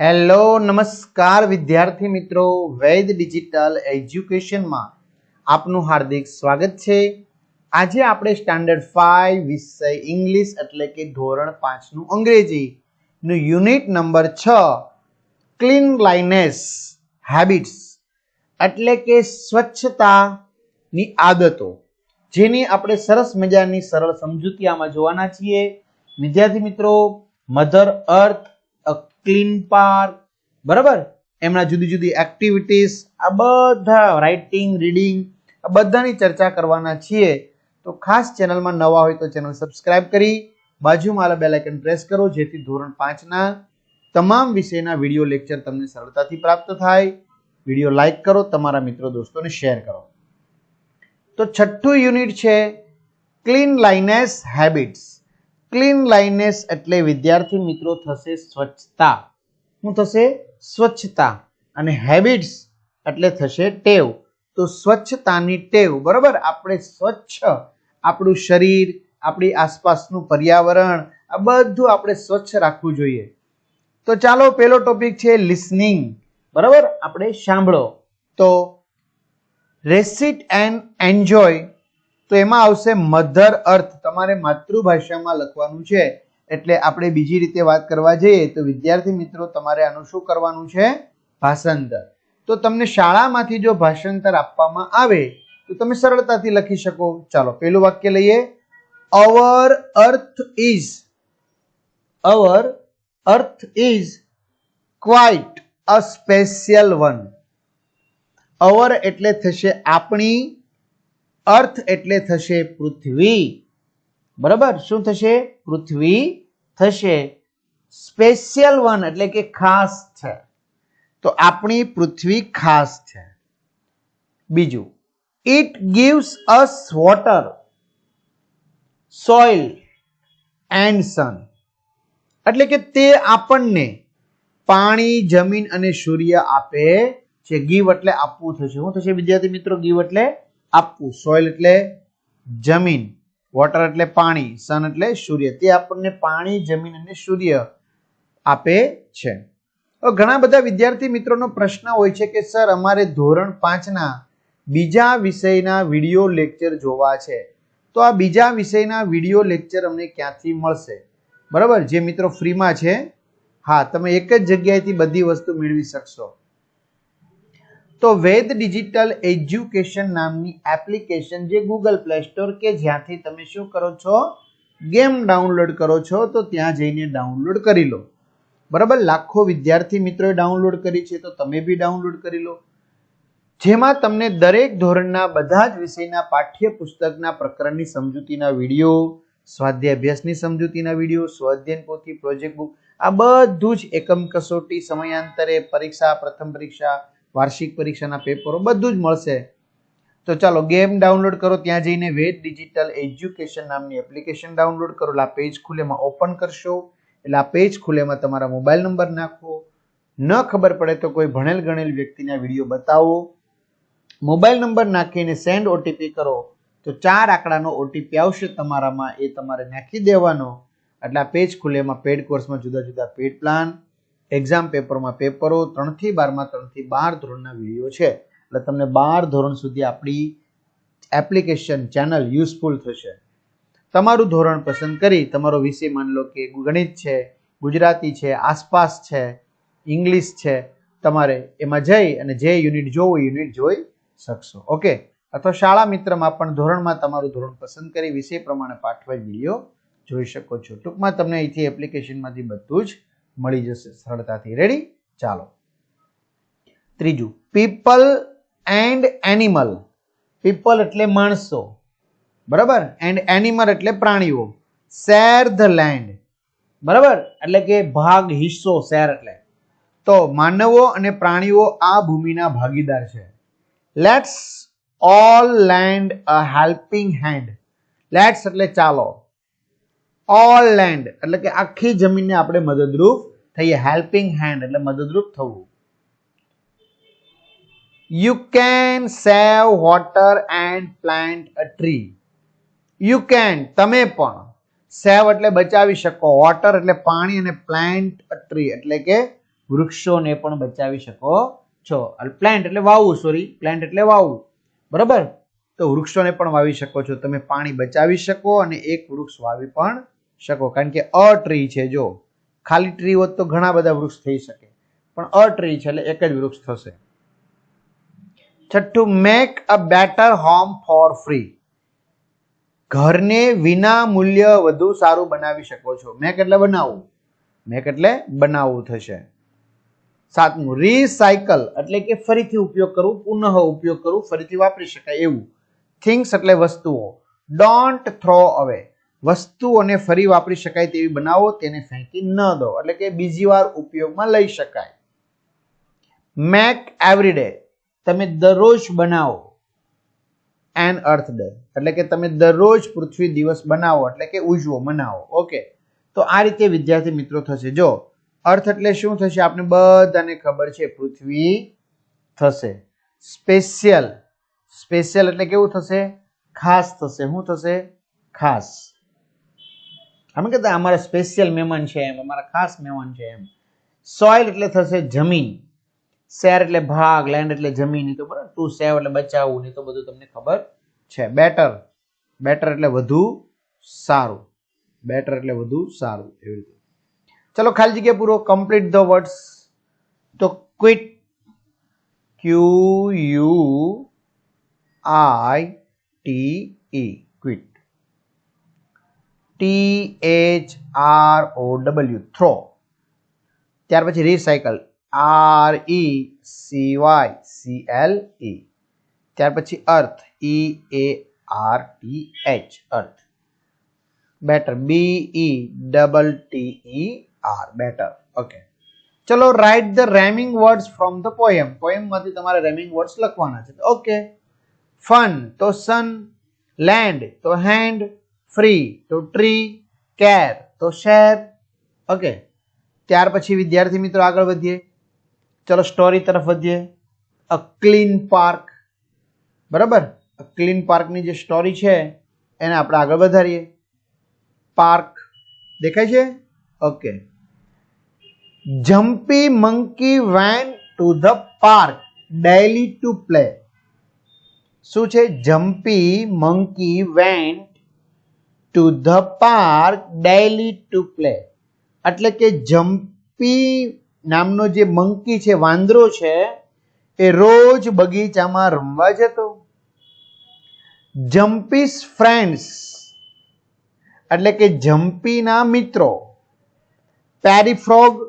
Hello, નમસ્કાર વિદ્યાર્થી મિત્રો, વૈદ ડિજિટલ એજ્યુકેશનમાં આપનું હાર્દિક સ્વાગત છે. આજે આપણે સ્ટાન્ડર્ડ ફાઈવ વિષય ઇંગ્લિશ એટલે કે ધોરણ પાંચનું અંગ્રેજી નું યુનિટ નંબર છ ક્લીન લાઇનેસ હેબિટ્સ એટલે કે સ્વચ્છતાની આદતો. જેની આપણે સરસ મજાની સરળ સમજૂતી આમાં જોવાના છીએ. વિદ્યાર્થી મિત્રો, મધર અર્થ ક્લીન પાર્ક, બરાબર? એમના જુદી જુદી એક્ટિવિટીઝ આ બધા રાઇટિંગ રીડિંગ આ બધાની ચર્ચા કરવાના છીએ. તો ખાસ ચેનલમાં નવા હોય તો ચેનલ સબસ્ક્રાઇબ કરી, બાજુમાં આવેલા બેલ આઇકન પ્રેસ કરો, જેથી ધોરણ પાંચના તમામ વિષયના વીડિયો લેક્ચર તમને સરળતાથી પ્રાપ્ત થાય. વીડિયો લાઇક કરો, તમારા મિત્રો દોસ્તોને શેર કરો. તો છઠ્ઠું યુનિટ છે cleanliness habits cleanliness એટલે વિદ્યાર્થી મિત્રો થશે સ્વચ્છતા. શું થશે? સ્વચ્છતા. અને હેબિટ્સ એટલે થશે ટેવ. તો સ્વચ્છતાની ટેવ, બરાબર? આપણે સ્વચ્છ આપણું શરીર, આપણી આસપાસનું પર્યાવરણ, આ બધું આપણે સ્વચ્છ રાખવું જોઈએ. તો ચાલો, પેલો ટોપિક છે લિસનિંગ. બરાબર? આપણે સાંભળો. તો રેસિટ એન્ડ એન્જોય તો એમાં આવશે મધર અર્થ. તમારે માતૃભાષામાં લખવાનું છે. એટલે આપણે બીજી રીતે વાત કરવા જઈએ તો વિદ્યાર્થી મિત્રો, તમારે આનું શું કરવાનું છે? ભાષાંતર. તો તમને શાળામાંથી જો ભાષાંતર આપવામાં આવે, તો તમે સરળતાથી લખી શકો. ચાલો પેલું વાક્ય લઈએ. Our earth is. Our earth is quite a special one. Our એટલે થશે આપણી અર્થ એટલે થશે પૃથ્વી. બરાબર? શું થશે? પૃથ્વી થશે. સ્પેશિયલ વન એટલે કે ખાસ છે. તો આપણી પૃથ્વી ખાસ છે. બીજું it gives us water soil and sun એટલે કે તે આપણને પાણી, જમીન અને સૂર્ય આપે છે. ગીવ એટલે આપવું થશે. શું થશે વિદ્યાર્થી મિત્રો? ગીવ એટલે આપવું. સોઇલ એટલે જમીન, વોટર એટલે પાણી, સન એટલે સૂર્ય. તે આપણને પાણી, જમીન અને સૂર્ય આપે છે. ઘણા બધા વિદ્યાર્થી મિત્રોનો પ્રશ્ન હોય છે કે, સર, અમારે ધોરણ પાંચના બીજા વિષયના વીડિયો લેક્ચર જોવા છે. તો આ બીજા વિષયના વીડિયો લેક્ચર અમને ક્યાંથી મળશે? બરાબર? જે મિત્રો ફ્રીમાં છે, હા, તમે એક જ જગ્યાએથી બધી વસ્તુ મેળવી શકશો. તો વેદ ડિજિટલ એજ્યુકેશન નામની એપ્લિકેશન જે ગૂગલ પ્લે સ્ટોર કે જ્યાંથી તમે શું કરો છો? ગેમ ડાઉનલોડ કરો છો, તો ત્યાં જઈને ડાઉનલોડ કરી લો. બરાબર? લાખો વિદ્યાર્થી મિત્રોએ ડાઉનલોડ કરી છે, તો તમે બી ડાઉનલોડ કરી લો. જેમાં તમને દરેક ધોરણના બધા જ વિષયના પાઠ્ય પુસ્તકના પ્રકરણની સમજૂતીના વીડિયો સ્વાધ્યાય અભ્યાસની સમજૂતીના વીડિયો, સ્વાધ્યાયન પોથી પ્રોજેક્ટ બુક આ બધું જ એકમ કસોટી સમયાંતરે પરીક્ષા, પ્રથમ પરીક્ષા વાર્ષિક પરીક્ષાના પેપરો બધું જ મળશે. તો ચાલો, ગેમ ડાઉનલોડ કરો, ત્યાં જઈને વેદ ડિજિટલ એજ્યુકેશન નામની એપ્લિકેશન ડાઉનલોડ કરો. એટલે આ પેજ ખુલેમાં ઓપન કરશો. એટલે આ પેજ ખુલેમાં તમારા મોબાઈલ નંબર નાખો. ન ખબર પડે તો કોઈ ભણેલ ગણેલ વ્યક્તિના વીડિયો બતાવો. મોબાઈલ નંબર નાખીને સેન્ડ ઓટીપી કરો. તો ચાર આંકડાનો ઓટીપી આવશે તમારામાં, એ તમારે નાખી દેવાનો. એટલે આ પેજ ખુલે એમાં પેડ કોર્સમાં જુદા જુદા પેડ પ્લાન એક્ઝામ પેપરમાં પેપરો ત્રણથી બારમાં, ત્રણથી બાર ધોરણના વીડિયો છે. એટલે તમને બાર ધોરણ સુધી આપણી એપ્લિકેશન ચેનલ યુઝફુલ થશે. તમારું ધોરણ પસંદ કરી તમારો વિષય માની લો કે ગણિત છે, ગુજરાતી છે, આસપાસ છે ઇંગ્લિશ છે, તમારે એમાં જઈ અને જે યુનિટ જોવું યુનિટ જોઈ શકશો. ઓકે અથવા શાળા મિત્રમાં પણ ધોરણમાં તમારું ધોરણ પસંદ કરી વિષય પ્રમાણે પાઠવાય વીડિયો જોઈ શકો છો. ટૂંકમાં તમને અહીંથી એપ્લિકેશનમાંથી બધું જ મળી જશે. સરળતાથી. રેડી ચાલો. ત્રીજું. પીપલ એન્ડ એનિમલ પીપલ એટલે માણસો. બરાબર? એન્ડ એનિમલ એટલે પ્રાણીઓ. શેર ધ લેન્ડ બરાબર? એટલે કે ભાગ, હિસ્સો શેર એટલે. તો માનવો અને પ્રાણીઓ આ ભૂમિના ભાગીદાર છે. Let's all lend a helping hand let's એટલે ચાલો. ઓલ લેન્ડ એટલે કે આખી જમીનને આપણે મદદરૂપ થઈએ. હેલ્પિંગ હેન્ડ એટલે મદદરૂપ થવું. You can save water and plant a tree you can તમે પણ સેવ એટલે બચાવી શકો. વોટર એટલે પાણી અને પ્લાન્ટ અ ટ્રી એટલે કે વૃક્ષોને પણ બચાવી શકો છો. પ્લાન્ટ એટલે વાવવું સોરી પ્લાન્ટ એટલે વાવવું. બરાબર? તો વૃક્ષોને પણ વાવી શકો છો. તમે પાણી બચાવી શકો અને એક વૃક્ષ વાવી પણ શકો. કારણ કે અ ટ્રી છે, જો. ખાલી ટ્રી હોત તો ઘણા બધા વૃક્ષ થઈ શકે. પણ અ ટ્રી છે એટલે એક જ વૃક્ષ થશે. છઠ્ઠું make a better home for free ઘરને વિના મૂલ્ય વધુ સારું બનાવી શકો છો. મેક એટલે બનાવવું. મેક એટલે બનાવવું થશે. સાતમું રીસાયકલ એટલે કે ફરીથી ઉપયોગ કરવું, પુનઃ ઉપયોગ કરવું, ફરીથી વાપરી શકાય એવું. થિંગ્સ એટલે વસ્તુઓ. ડોન્ટ થ્રો અવે વસ્તુઓને ફરી વાપરી શકાય તેવી બનાવો, તેને ફેંકી ન દો. એટલે કે બીજી વાર ઉપયોગમાં લઈ શકાય. મેક એવરીડે તમે દરરોજ બનાવો. એન અર્થ ડે એટલે કે તમે દરરોજ પૃથ્વી દિવસ બનાવો, એટલે કે ઉજવો, મનાવો. ઓકે તો આ રીતે વિદ્યાર્થી મિત્રો થશે. જો અર્થ એટલે શું થશે? આપણે બધાને ખબર છે, પૃથ્વી થશે. સ્પેશિયલ સ્પેશિયલ એટલે કેવું થશે? ખાસ થશે. શું થશે? ખાસ. અમે કહેતા અમારા સ્પેશિયલ મહેમાન છે એમ, અમારા ખાસ મહેમાન છે એમ. સોઇલ એટલે થશે જમીન. શેર એટલે ભાગ લેન્ડ એટલે જમીન તો બરાબર. ટુ સેવ એટલે બચાવવું, ને તો બધું તમને ખબર છે. બેટર બેટર એટલે વધુ સારું. બેટર એટલે વધુ સારું, એવી રીતે. ચલો, ખાલી જગ્યા પૂરો. કમ્પ્લીટ ધ વર્ડ્સ તો quite Q U I T E quite T H R O W throw ત્યાર પછી recycle R E C Y C L E ત્યાર પછી earth E A R T H earth better B E double T E R better okay ચલો write the rhyming words from the poem પોએમમાંથી તમારે rhyming words લખવાના છે. Okay fun તો sun land તો hand free તો tree care તો share okay ત્યાર પછી વિદ્યાર્થી મિત્રો આગળ વધીએ. ચલો સ્ટોરી તરફ વધીએ. અ ક્લીન પાર્ક બરાબર? ક્લીન પાર્કની જે સ્ટોરી છે, એને આપણે આગળ વધારીએ. પાર્ક દેખાય છે? Okay Jumpy monkey went to the park daily to play શું છે? Jumpy monkey went to the park daily to play એટલે કે જમ્પી નામનો જે મંકી છે, વાંદરો છે, એ રોજ બગીચામાં રમવા જતો. જમ્પીસ ફ્રેન્ડ્સ, એટલે કે જમ્પીના મિત્રો. પેરીફ્રોગ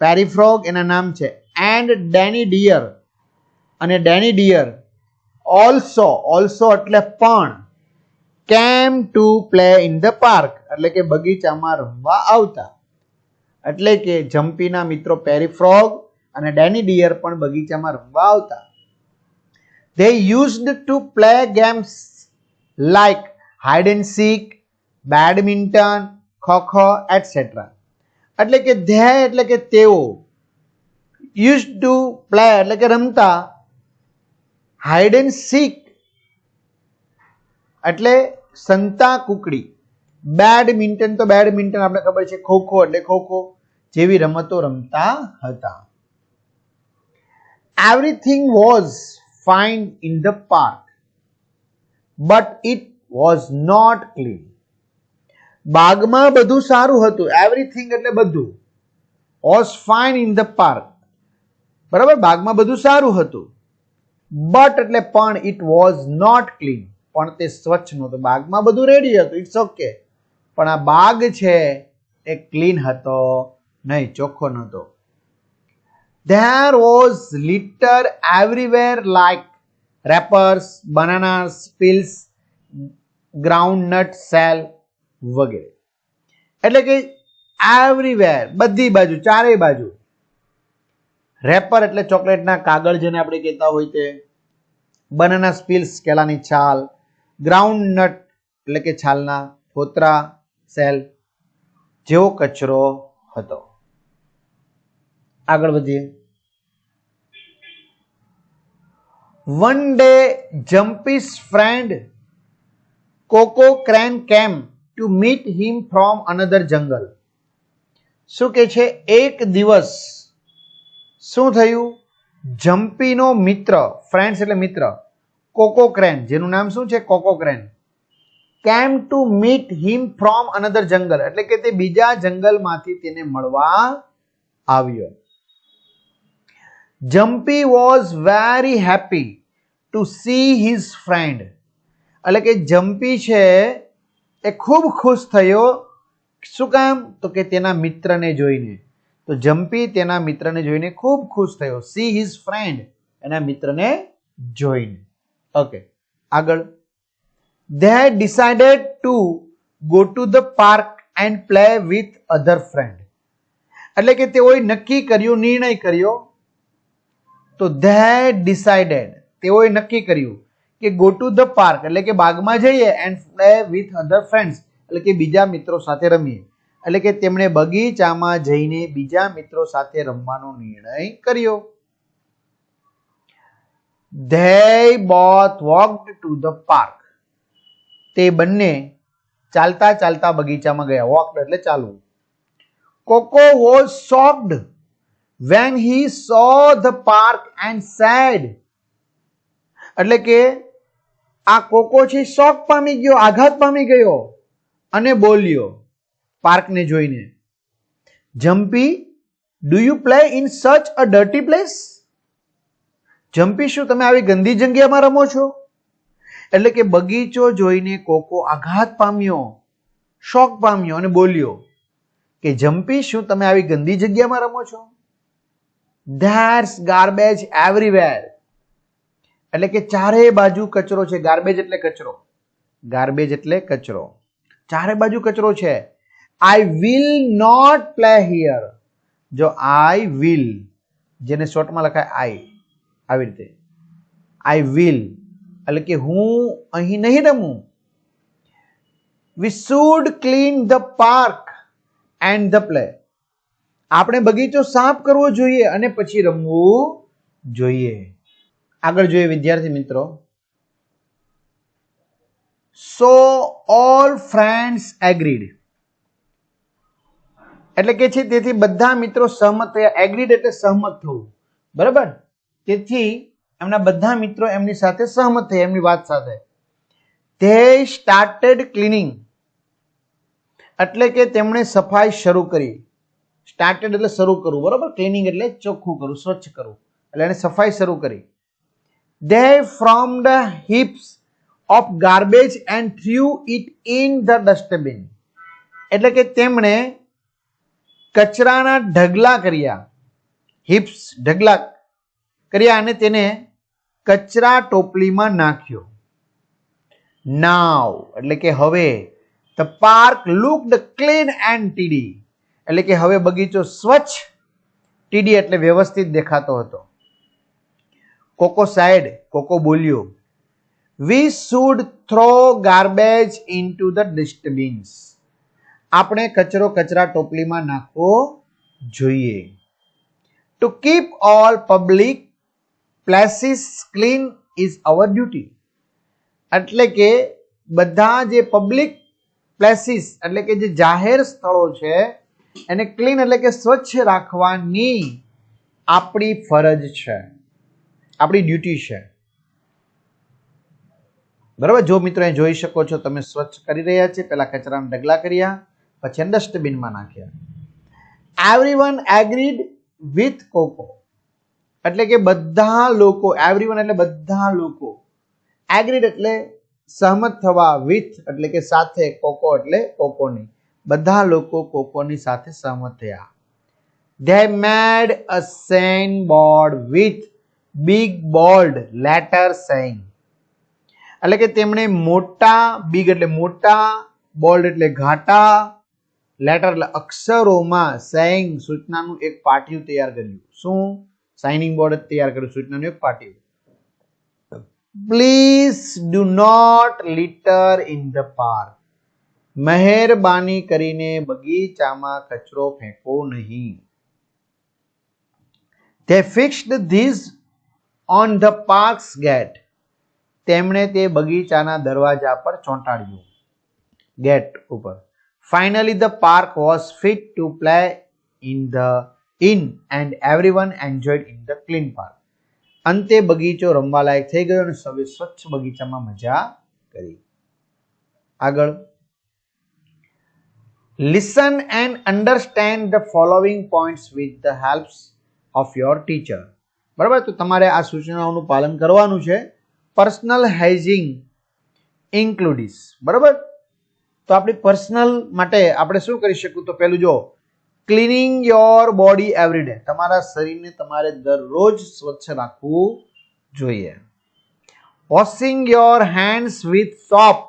પેરીફ્રોગ એના નામ છે. એન્ડ ડેની ડિયર, અને ડેની ડિયર ઓલ્સો ઓલ્સો એટલે પણ. Came to play in the park? એટલે કે બગીચામાં રમવા આવતા. એટલે કે જમ્પીના મિત્રો પેરીફ્રોગ અને ડેની ડિયર પણ બગીચામાં રમવા આવતા. They used to play games like hide and seek badminton kho kho etcetera એટલે કે ધ્યેય એટલે કે તેઓ યુઝ ટુ પ્લે એટલે કે રમતા. હાઇડ એન્ડ સીક એટલે સંતા કુકડી. બેડમિન્ટન તો બેડમિન્ટન આપણે ખબર છે ખોખો એટલે ખોખો, જેવી રમતો રમતા હતા. Everything was fine in the park but it was not clean બાગમાં બધું સારું હતું એવરીથિંગ એટલે બધું was fine in the park બરાબર? બાગમાં બધું સારું હતું બટ એટલે પણ ઇટ વોઝ નોટ ક્લીન પણ તે સ્વચ્છ નહોતું. બાગમાં બધું રેડી હતું. ઇટ્સ ઓકે પણ આ બાગ છે એ ક્લીન હતો, નહીં, ચોખ્ખો નહોતો. There was litter everywhere like wrappers banana pills groundnut shell વગેરે. એટલે કે એવરીવેર બધી બાજુ, ચારેય બાજુ. રેપર એટલે ચોકલેટના કાગળ જેને આપણે કહેતા હોય તે. બનાના સ્પીલ્સ કેળાની છાલ. ગ્રાઉન્ડ નટ એટલે કે છાલના ફોતરા સેલ જેવો કચરો હતો. આગળ વધીએ. One day Jumpy's friend Koko crane came to meet him from another jungle શું કે છે? એક દિવસ શું થયું? જમ્પીનો મિત્ર ફ્રેન્ડ્સ એટલે મિત્ર કોકોક્રેન. જેનું નામ શું છે? Koko crane. Came to meet him from another jungle એટલે કે તે બીજા જંગલમાંથી તેને મળવા આવ્યો. Jumpy was very happy to see his friend એટલે કે જમ્પી છે એ ખૂબ ખુશ થયો. શું કામ? તો કે તેના મિત્રને જોઈને. તો જમ્પી તેના મિત્રને જોઈને ખૂબ ખુશ થયો. સી હિઝ ફ્રેન્ડ એના મિત્રને જોઈને. ઓકે આગળ. They decided to go to the park and play with other friend એટલે કે તેઓએ નક્કી કર્યું, નિર્ણય કર્યો. તો ધે ડિસાઇડેડ તેઓએ નક્કી કર્યું કે ગો ટુ ધ પાર્ક એટલે કે બાગમાં જઈએ and play with other friends એટલે કે બીજા મિત્રો સાથે રમીએ. એટલે કે તેમણે બગીચામાં જઈને બીજા મિત્રો સાથે રમવાનો નિર્ણય કર્યો. They both walked to the park તે બંને ચાલતા ચાલતા બગીચામાં ગયા. વોક એટલે ચાલવું. Koko was shocked when he saw the park and said. એટલે કે આ કોકો છે શોક પામી ગયો, આઘાત પામી ગયો અને બોલ્યો પાર્કને જોઈને Jumpy do you play in such a dirty place jumpy શું તમે આવી ગંદી જગ્યામાં રમો છો? એટલે કે બગીચો જોઈને કોકો આઘાત પામ્યો, શોક પામ્યો અને બોલ્યો કે જમ્પી શું તમે આવી ગંદી જગ્યામાં રમો છો? ધેર્સ ગાર્બેજ એવરીવેર એટલે કે ચારે બાજુ કચરો છે ગાર્બેજ એટલે કચરો. ગાર્બેજ એટલે કચરો. ચારે બાજુ કચરો છે. I will not play here જો આઈ વિલ જેને શોર્ટમાં લખાય આઈ આવી રીતે. આઈ વિલ એટલે કે હું અહીં નહીં રમું. We should clean the park and the play આપણે બગીચો સાફ કરવો જોઈએ અને પછી રમવું જોઈએ. આગળ જોઈએ વિદ્યાર્થી મિત્રો. સો ઓલ ફ્રેન્ડ્સ એગ્રીડ એટલે કે છે, તેથી બધા મિત્રો સહમત થયા. એગ્રીડ એટલે સહમત થવું. બરાબર? તેથી એમના બધા મિત્રો એમની સાથે સહમત થયા, એમની વાત સાથે. તે સ્ટાર્ટેડ ક્લીનિંગ એટલે કે તેમણે સફાઈ શરૂ કરી. સ્ટાર્ટેડ એટલે શરૂ કરવું, બરોબર? ક્લીનિંગ એટલે ચોખ્ખું કરવું, સ્વચ્છ કરવું. એટલે એને સફાઈ શરૂ કરી. They from the heaps of garbage and threw it in the dustbin એટલે કે તેમણે કચરાના ઢગલા કર્યા. હિપ્સ ઢગલા. કર્યા અને તેને કચરા ટોપલીમાં નાખ્યો. નાવ એટલે કે હવે the park looked clean and tidy એટલે કે હવે બગીચો સ્વચ્છ ટીડી એટલે વ્યવસ્થિત દેખાતો હતો. કોકો સાઈડ, કોકો બોલ્યો we should throw garbage into the dustbins આપણે કચરો કચરા ટોપલીમાં નાખવો જોઈએ. To keep all public places clean is our duty એટલે કે બધા જે પબ્લિક પ્લેસીસ એટલે કે જે જાહેર સ્થળો છે, એને ક્લીન એટલે કે સ્વચ્છ રાખવાની આપણી ફરજ છે. આપણી ડ્યુટી છે. બરાબર? જો મિત્રો અહીં જોઈ શકો છો, તમે સ્વચ્છ કરી રહ્યા છે, પેલા કચરાના ઢગલા કર્યા, પછી ડસ્ટબિનમાં નાખ્યા. Every one agreed with cocoa એટલે કે બધા લોકો એવરી વન એટલે બધા લોકો એગ્રીડ એટલે સહમત થવા વિથ એટલે કે સાથે કોકો એટલે કોકોની. બધા લોકો કોકોની સાથે સહમત થયા. They made a sign board with big bold letter saying એટલે કે તેમણે મોટા બિગ એટલે મોટા બોલ્ડ એટલે ઘાટા લેટર એટલે અક્ષરોમાં સેઇંગ સૂચનાનું એક પાટિયું તૈયાર કર્યું. શું? સાઇનિંગ બોર્ડ તૈયાર કર્યું, સૂચનાનું એક પાટિયું please do not litter in the park મહેરબાની કરીને બગીચામાં કચરો ફેંકો નહીં. તે fixed these on the park's gate તેમણે તે બગીચાના દરવાજા પર ચોંટાડ્યું. ગેટ ઉપર. Finally the park was fit to play in the in and everyone enjoyed in the clean park અંતે બગીચો રમવા લાયક થઈ ગયો અને સૌએ સ્વચ્છ બગીચામાં મજા કરી. આગળ. Listen and understand the following points with the helps of your teacher બરાબર? તો તમારે આ સૂચનાઓનું પાલન કરવાનું છે. પર્સનલ હાઇજીન ઇન્ક્લુડિસ બરાબર? તો આપણી પર્સનલ માટે આપણે શું કરી શકું? તો પેલું જો cleaning your body every day તમારા શરીરને તમારે દરરોજ સ્વચ્છ રાખવું જોઈએ. Washing your hands with soap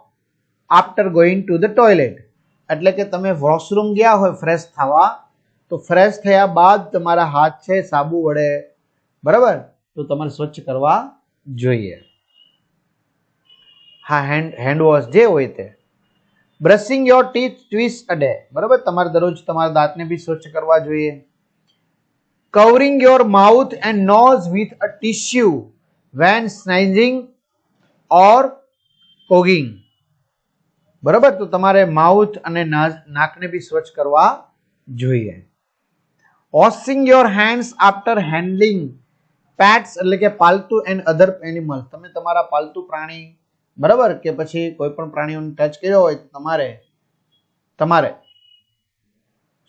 after going to the toilet એટલે કે તમે વોશરૂમ ગયા હોય ફ્રેશ થવા, તો ફ્રેશ થયા બાદ તમારા હાથ છે સાબુ વડે. બરાબર? તો તમારે સ્વચ્છ કરવા જોઈએ. હા હેન્ડ હેન્ડ વોશ જે હોય તે. Brushing your teeth twice a day બરાબર? તમારે દરરોજ તમારા દાંતને બી સ્વચ્છ કરવા જોઈએ. Covering your mouth and nose with a tissue when sneezing or coughing બરાબર? તો તમારે માઉથ અને નાકને બી સ્વચ્છ કરવા જોઈએ. Washing your hands after handling pets એટલે કે પાલતુ એન્ડ અધર એનિમલ્સ તમે તમારા પાલતુ પ્રાણી બરાબર? કે પછી કોઈ પણ પ્રાણીઓને ટચ કર્યો હોય તમારે તમારે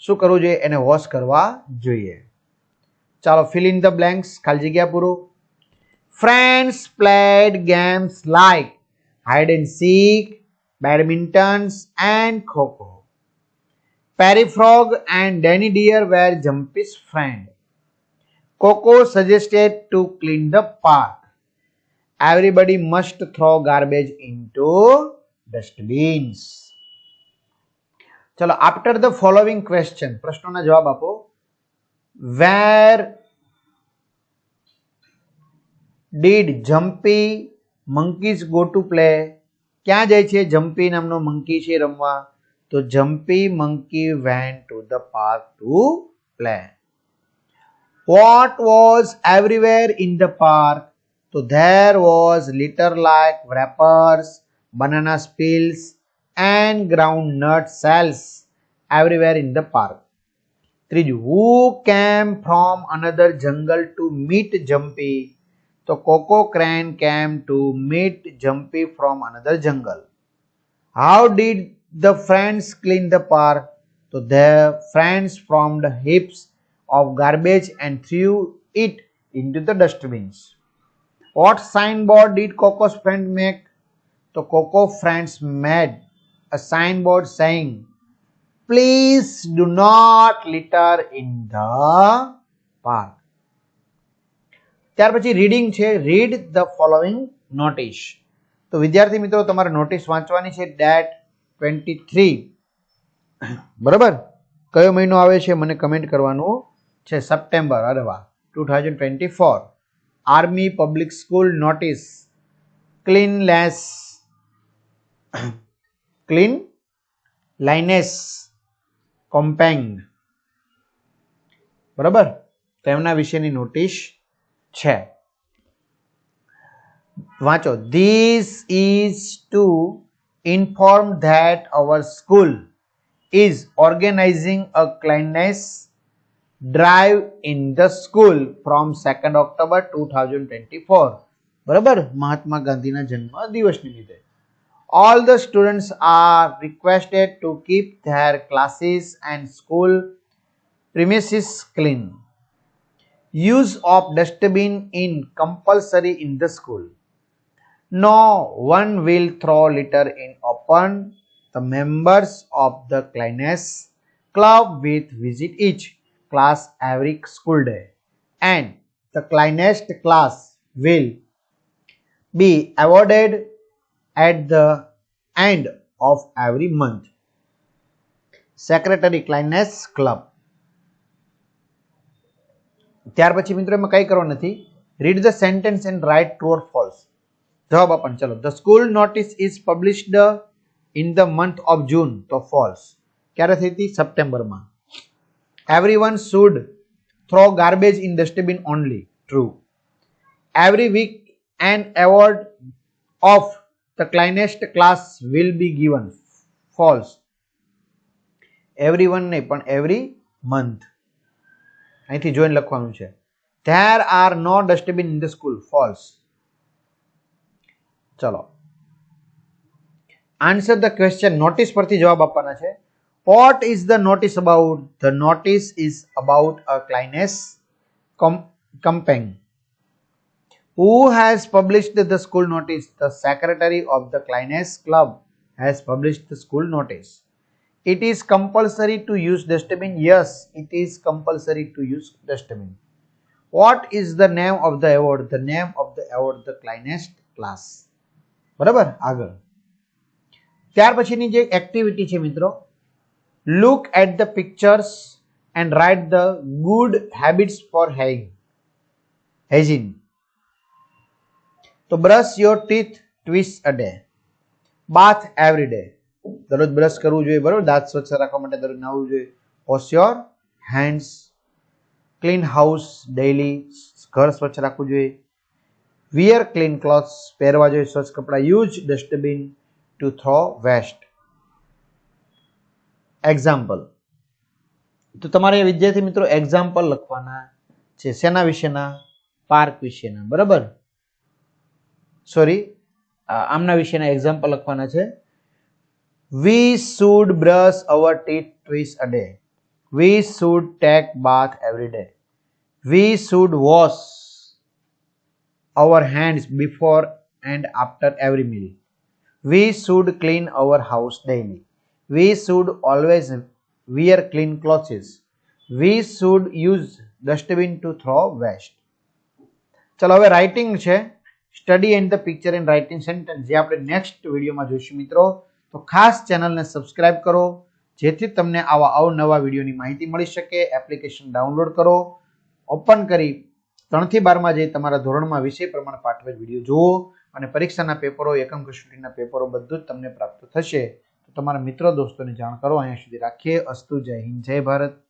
શું કરવું જોઈએ? એને વોશ કરવા જોઈએ. ચાલો ફિલ ઇન ધ બ્લેન્ક્સ ખાલી જગ્યા પૂરું. Friends played games like hide and seek badmintons and kho kho Perry frog and Danny deer were Jumpy's friend Koko suggested to clean the park everybody must throw garbage into dustbins. ચલો after the following question પ્રશ્નોના જવાબ આપો. Where did Jumpy monkeys go to play ક્યાં જાય છે? Jumpy નામનો monkey છે રમવા. તો Jumpy monkey went to the park to play what was everywhere in the park So there was litter like wrappers, banana peels and groundnut shells everywhere in the park. ત્રીજું who came from another jungle to meet Jumpy? So Coco Crane came to meet Jumpy from another jungle. How did the friends clean the park? So their friends formed heaps of garbage and threw it into the dustbins. What signboard did Coco's friend make? So Coco friends made a signboard saying, Please do not litter in the park. ત્યાર પછી reading છે read the following notice તો વિદ્યાર્થી મિત્રો તમારે notice વાંચવાની છે date twenty three બરાબર કયો મહિનો આવે છે મને કમેન્ટ કરવાનું છે સપ્ટેમ્બર અરે વાહ two thousand twenty four army public school notice cleanliness cleanliness campaign બરાબર? તો એમના વિશેની નોટિસ છે. વાંચો. This is to inform that our school is organizing a cleanliness drive in the school from second October two thousand twenty four બરાબર મહાત્મા ગાંધીના જન્મ દિવસ નિમિત્તે all the students are requested to keep their classes and school premises clean use of dustbin in compulsory in the school no one will throw litter in open the members of the cleanliness club will visit each class every school day. And the cleanest class will be awarded at the end of every month. Secretary cleanliness club ત્યાર પછી મિત્રો એમાં કંઈ કરવા નથી. Read the sentence and write true or false જવાબ આપણ ચલો. The school notice is published in the month of June તો ફોલ્સ ક્યારે થઈ હતી? સપ્ટેમ્બરમાં everyone should throw garbage in dustbin only true every week an award of the cleanest class will be given false everyone નહીં પણ every month અહીંથી જોઈને લખવાનું છે There are no dustbin in the school. False. ચલો answer the question notice પરથી જવાબ આપવાના છે What is the notice about the notice is about a cleanliness campaign Who has published the school notice? The secretary of the Kleines Club has published the school notice. It is compulsory to use dustbin. Yes, it is compulsory to use dustbin. What is the name of the award? The name of the award, the Kleinest class. બરાબર આગળ ત્યાર પછીની જે activity છે મિત્રો look at the pictures and write the good habits for having hygiene તો brush your teeth twice a day bath every day દરરોજ brush કરવું જોઈએ, બરોબર? દાંત સ્વચ્છ રાખવા માટે દરરોજ નાહવું જોઈએ. Wash your hands clean house daily ઘર સ્વચ્છ રાખવું જોઈએ. વિયર ક્લીન ક્લોથ્સ પહેરવા જોઈએ સ્વચ્છ કપડાં. Use dustbin to throw waste example તો તમારે વિદ્યાર્થી મિત્રો એક્ઝામ્પલ લખવાના છે. શેના વિશેના? પાર્ક વિશેના. બરાબર? સોરી આમના વિશેના એક્ઝામ્પલ લખવાના છે. We should brush our teeth twice a day we should take bath every day we should wash our hands before and after every meal we should clean our house daily we should always wear clean clothes we should use dustbin to throw waste ચલો, હવે writing છે. Study and the picture and writing sentence જે આપણે next વિડીયોમાં જોઈશું મિત્રો. તો ખાસ ચેનલને સબસ્ક્રાઇબ કરો, જેથી તમને આવા અવનવા વિડીયોની માહિતી મળી શકે. એપ્લિકેશન ડાઉનલોડ કરો. ઓપન કરી ત્રણથી બારમાં જઈ તમારા ધોરણમાં વિષય પ્રમાણે પાઠવેલ વીડિયો જુઓ અને પરીક્ષાના પેપરો, એકમ કસોટીના પેપરો બધું જ તમને પ્રાપ્ત થશે. તમારા મિત્રો દોસ્તોને જાણ કરો અહીંયા સુધી રાખીએ. અસ્તુ જય હિન્દ જય ભારત.